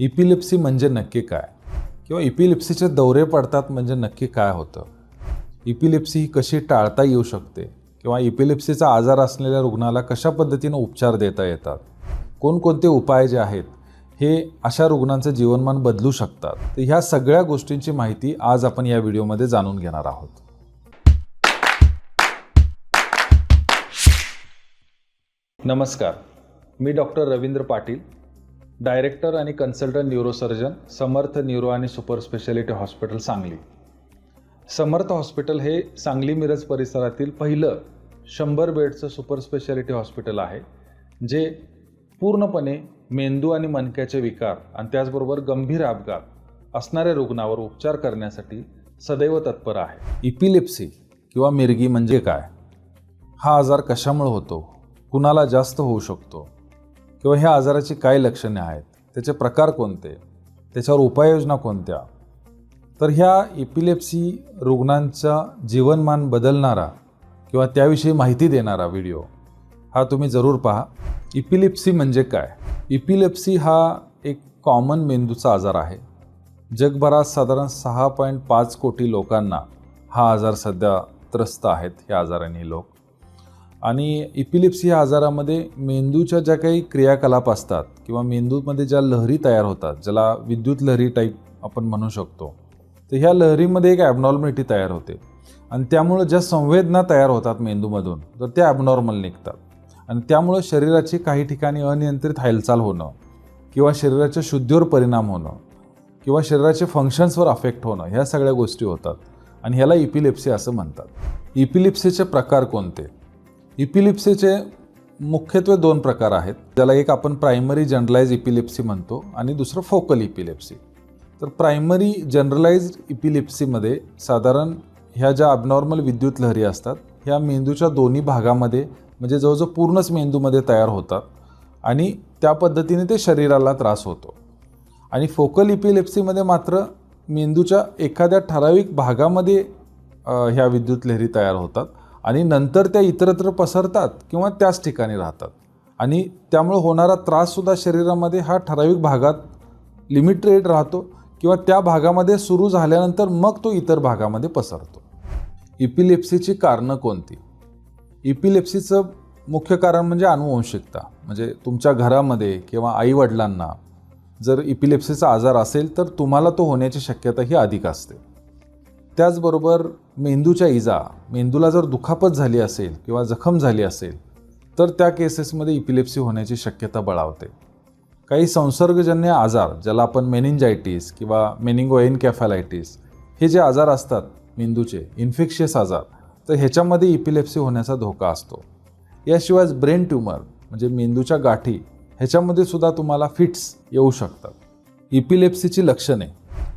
इपिलिप्सी म्हणजे नक्की काय? किंवा इपिलिप्सीचे दौरे पडतात म्हणजे नक्की काय होतं? इपिलिप्सी ही कशी टाळता येऊ शकते? किंवा इपिलिप्सीचा आजार असलेल्या रुग्णाला कशा पद्धतीनं उपचार देता येतात? कोणकोणते उपाय जे आहेत हे अशा रुग्णांचं जीवनमान बदलू शकतात? तर ह्या सगळ्या गोष्टींची माहिती आज आपण या व्हिडिओमध्ये जाणून घेणार आहोत. नमस्कार. मी डॉक्टर रवींद्र पाटील डायरेक्टर आणि कन्सल्टंट न्यूरोसर्जन समर्थ न्यूरो आणि super speciality hospital Sangli. Samarth hospital हे सांगली मिरज परिसरातील पहिलं शंभर बेडचं सुपर स्पेशालिटी हॉस्पिटल आहे जे पूर्णपणे मेंदू आणि मणक्याचे विकार आणि त्याचबरोबर गंभीर अपघात असणाऱ्या रुग्णावर उपचार करण्यासाठी सदैव तत्पर आहे. इपिलिप्सी किंवा मिरगी म्हणजे काय? हा आजार कशामुळे होतो? कुणाला जास्त होऊ शकतो? किंवा ह्या आजाराची काय लक्षणे आहेत? त्याचे प्रकार कोणते? त्याच्यावर उपाययोजना कोणत्या? तर ह्या इपिलेप्सी रुग्णांचा जीवनमान बदलणारा किंवा त्याविषयी माहिती देणारा व्हिडिओ हा तुम्ही जरूर पहा. इपिलिप्सी म्हणजे काय? इपिलेप्सी हा एक कॉमन मेंदूचा आजार आहे. जगभरात साधारण सहा पॉईंट पाच कोटी लोकांना हा आजार सध्या त्रस्त आहेत ह्या आजाराने लोक. आणि इपिलिप्सी या आजारामध्ये मेंदूच्या ज्या काही क्रियाकलाप असतात किंवा मेंदूमध्ये ज्या लहरी तयार होतात ज्याला विद्युत लहरी टाईप आपण म्हणू शकतो तर ह्या लहरीमध्ये एक ॲबनॉर्मॅलिटी तयार होते. आणि त्यामुळं ज्या संवेदना तयार होतात मेंदूमधून तर त्या ॲबनॉर्मल निघतात. आणि त्यामुळं शरीराची काही ठिकाणी अनियंत्रित हालचाल होणं किंवा शरीराच्या शुद्धीवर परिणाम होणं किंवा शरीराचे फंक्शन्सवर अफेक्ट होणं ह्या सगळ्या गोष्टी होतात. आणि ह्याला इपिलिप्सी असं म्हणतात. इपिलिप्सीचे प्रकार कोणते? इपिलिप्सीचे मुख्यत्वे दोन प्रकार आहेत. त्याला एक आपण प्रायमरी जनरलाइज इपिलिप्सी म्हणतो आणि दुसरं फोकल इपिलिप्सी. तर प्रायमरी जनरलाइज इपिलिप्सीमध्ये साधारण ह्या ज्या अबनॉर्मल विद्युत लहरी असतात ह्या मेंदूच्या दोन्ही भागामध्ये म्हणजे जवळजवळ पूर्णच मेंदूमध्ये तयार होतात आणि त्या पद्धतीने ते शरीराला त्रास होतो. आणि फोकल इपिलेप्सीमध्ये मात्र मेंदूच्या एखाद्या ठराविक भागामध्ये ह्या विद्युत लहरी तयार होतात. आणि नंतर त्या इतरत्र पसरतात किंवा त्याच ठिकाणी राहतात. आणि त्यामुळे होणारा त्राससुद्धा शरीरामध्ये हा ठराविक भागात लिमिटेड राहतो किंवा त्या भागामध्ये सुरू झाल्यानंतर मग तो इतर भागामध्ये पसरतो. इपिलेप्सीची कारणं कोणती? इपिलेप्सीचं मुख्य कारण म्हणजे अनुवंशिकता म्हणजे तुमच्या घरामध्ये किंवा आईवडिलांना जर इपिलेप्सीचा आजार असेल तर तुम्हाला तो होण्याची शक्यता ही अधिक असते. त्याचबरोबर मेंदूच्या इजा मेंदूला जर दुखापत झाली असेल किंवा जखम झाली असेल तर त्या केसेसमध्ये इपिलेप्सी होण्याची शक्यता बळावते. काही संसर्गजन्य आजार ज्याला आपण मेनिंजायटिस किंवा मेनिंगो कॅफॅलायटीस हे जे आजार असतात मेंदूचे इन्फेक्शियस आजार तर ह्याच्यामध्ये इपिलेप्सी होण्याचा धोका असतो. याशिवाय ब्रेन ट्यूमर म्हणजे मेंदूच्या गाठी ह्याच्यामध्ये सुद्धा तुम्हाला फिट्स येऊ शकतात. इपिलेप्सीची लक्षणे.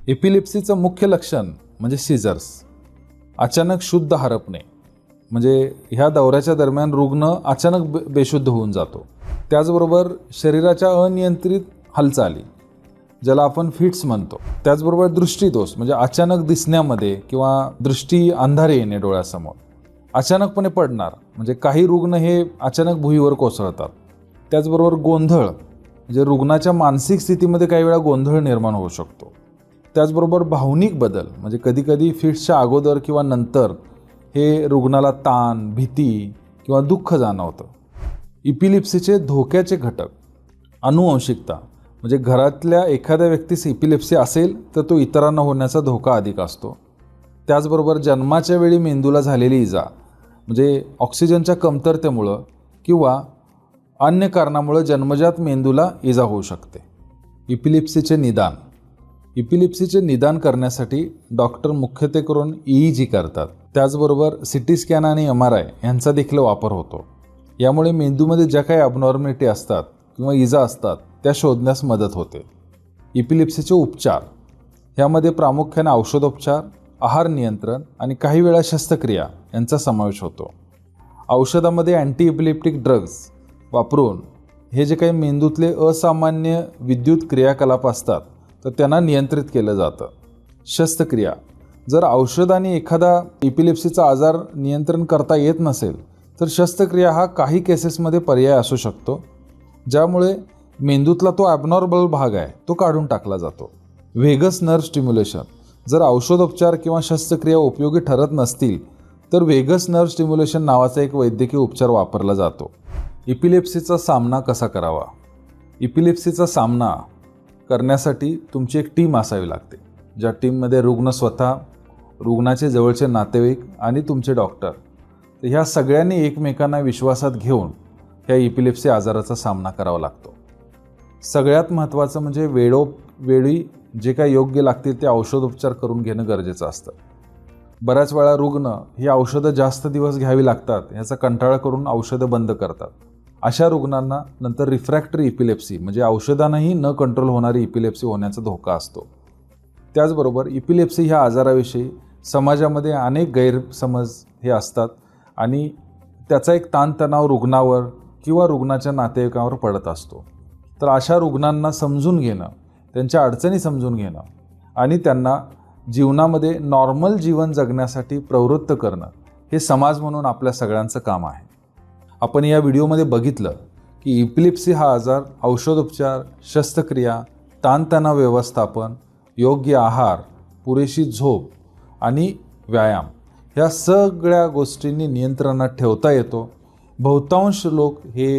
इपिलेप्सीचं मुख्य लक्षण म्हणजे सीझर्स अचानक शुद्ध हरपणे. म्हणजे ह्या दौऱ्याच्या दरम्यान रुग्ण अचानक बे बेशुद्ध होऊन जातो. त्याचबरोबर शरीराच्या अनियंत्रित हालचाली ज्याला आपण फिट्स म्हणतो त्याचबरोबर दृष्टीदोष म्हणजे अचानक दिसण्यामध्ये किंवा दृष्टी अंधारे येणे डोळ्यासमोर. अचानकपणे पडणार म्हणजे काही रुग्ण हे अचानक भुईवर कोसळतात. त्याचबरोबर गोंधळ म्हणजे रुग्णाच्या मानसिक स्थितीमध्ये काही वेळा गोंधळ निर्माण होऊ शकतो. त्याचबरोबर भावनिक बदल म्हणजे कधीकधी फिट्सच्या अगोदर किंवा नंतर हे रुग्णाला ताण भीती किंवा दुःख जाणवतं. इपिलिप्सीचे धोक्याचे घटक अनुवंशिकता म्हणजे घरातल्या एखाद्या व्यक्तीस इपिलिप्सी असेल तर तो इतरांना होण्याचा धोका अधिक असतो. त्याचबरोबर जन्माच्या वेळी मेंदूला झालेली इजा म्हणजे ऑक्सिजनच्या कमतरतेमुळं किंवा अन्य कारणामुळं जन्मजात मेंदूला इजा होऊ शकते. इपिलिप्सीचे निदान. इपिलिप्सीचे निदान करण्यासाठी डॉक्टर मुख्यत्वे करून ई जी करतात. त्याचबरोबर सी टी स्कॅन आणि एम आर आय यांचा देखील वापर होतो. यामुळे मेंदूमध्ये ज्या काही अबनॉर्मॅलिटी असतात किंवा इजा असतात त्या शोधण्यास मदत होते. इपिलिप्सीचे उपचार. ह्यामध्ये प्रामुख्याने औषधोपचार आहार नियंत्रण आणि काही वेळा शस्त्रक्रिया यांचा समावेश होतो. औषधामध्ये अँटी इपिलिप्टिक ड्रग्ज वापरून हे जे काही मेंदूतले असामान्य विद्युत क्रियाकलाप असतात तर त्यांना नियंत्रित केलं जातं. शस्त्रक्रिया. जर औषधाने एखादा इपिलिप्सीचा आजार नियंत्रण करता येत नसेल तर शस्त्रक्रिया हा काही केसेसमध्ये पर्याय असू शकतो ज्यामुळे मेंदूतला तो ॲबनॉर्मल भाग आहे तो काढून टाकला जातो. व्हेगस नर्व स्टिम्युलेशन जर औषधोपचार किंवा शस्त्रक्रिया उपयोगी ठरत नसतील तर व्हेगस नर्व स्टिम्युलेशन नावाचा एक वैद्यकीय उपचार वापरला जातो. इपिलेप्सीचा सामना कसा करावा? इपिलेप्सीचा सामना करण्यासाठी तुमची एक टीम असावी लागते ज्या टीममध्ये रुग्ण स्वतः रुग्णाचे जवळचे नातेवाईक आणि तुमचे डॉक्टर. तर ह्या सगळ्यांनी एकमेकांना विश्वासात घेऊन ह्या इपिलेप्सी आजाराचा सामना करावा लागतो. सगळ्यात महत्त्वाचं म्हणजे वेळो वेळी जे काय योग्य लागतील ते औषधोपचार करून घेणं गरजेचं असतं. बऱ्याच वेळा रुग्ण ही औषधं जास्त दिवस घ्यावी लागतात याचा कंटाळा करून औषधं बंद करतात. अशा रुग्णांना नंतर रिफ्रॅक्टरी इपिलेप्सी म्हणजे औषधांनाही न कंट्रोल होणारी इपिलेप्सी होण्याचा धोका असतो. त्याचबरोबर इपिलेप्सी ह्या आजाराविषयी समाजामध्ये अनेक गैरसमज हे असतात आणि त्याचा एक ताणतणाव रुग्णावर किंवा रुग्णाच्या नातेवाईकांवर पडत असतो. तर अशा रुग्णांना समजून घेणं त्यांच्या अडचणी समजून घेणं आणि त्यांना जीवनामध्ये नॉर्मल जीवन जगण्यासाठी प्रवृत्त करणं हे समाज म्हणून आपल्या सगळ्यांचं काम आहे. आपण या व्हिडिओमध्ये बघितलं की इपिलिप्सी हा आजार औषधोपचार शस्त्रक्रिया ताणतणाव व्यवस्थापन योग्य आहार पुरेशी झोप आणि व्यायाम ह्या सगळ्या गोष्टींनी नियंत्रणात ठेवता येतो. बहुतांश लोक हे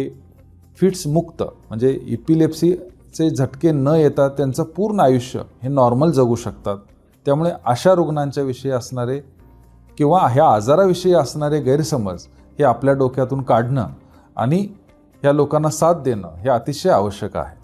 फिट्स मुक्त म्हणजे इपिलेप्सीचे झटके न येता त्यांचं पूर्ण आयुष्य हे नॉर्मल जगू शकतात. त्यामुळे अशा रुग्णांच्या विषयी असणारे किंवा ह्या आजाराविषयी असणारे गैरसमज हे आपल्या डोक्यातून काढणं आणि ह्या लोकांना साथ देणं हे अतिशय आवश्यक आहे.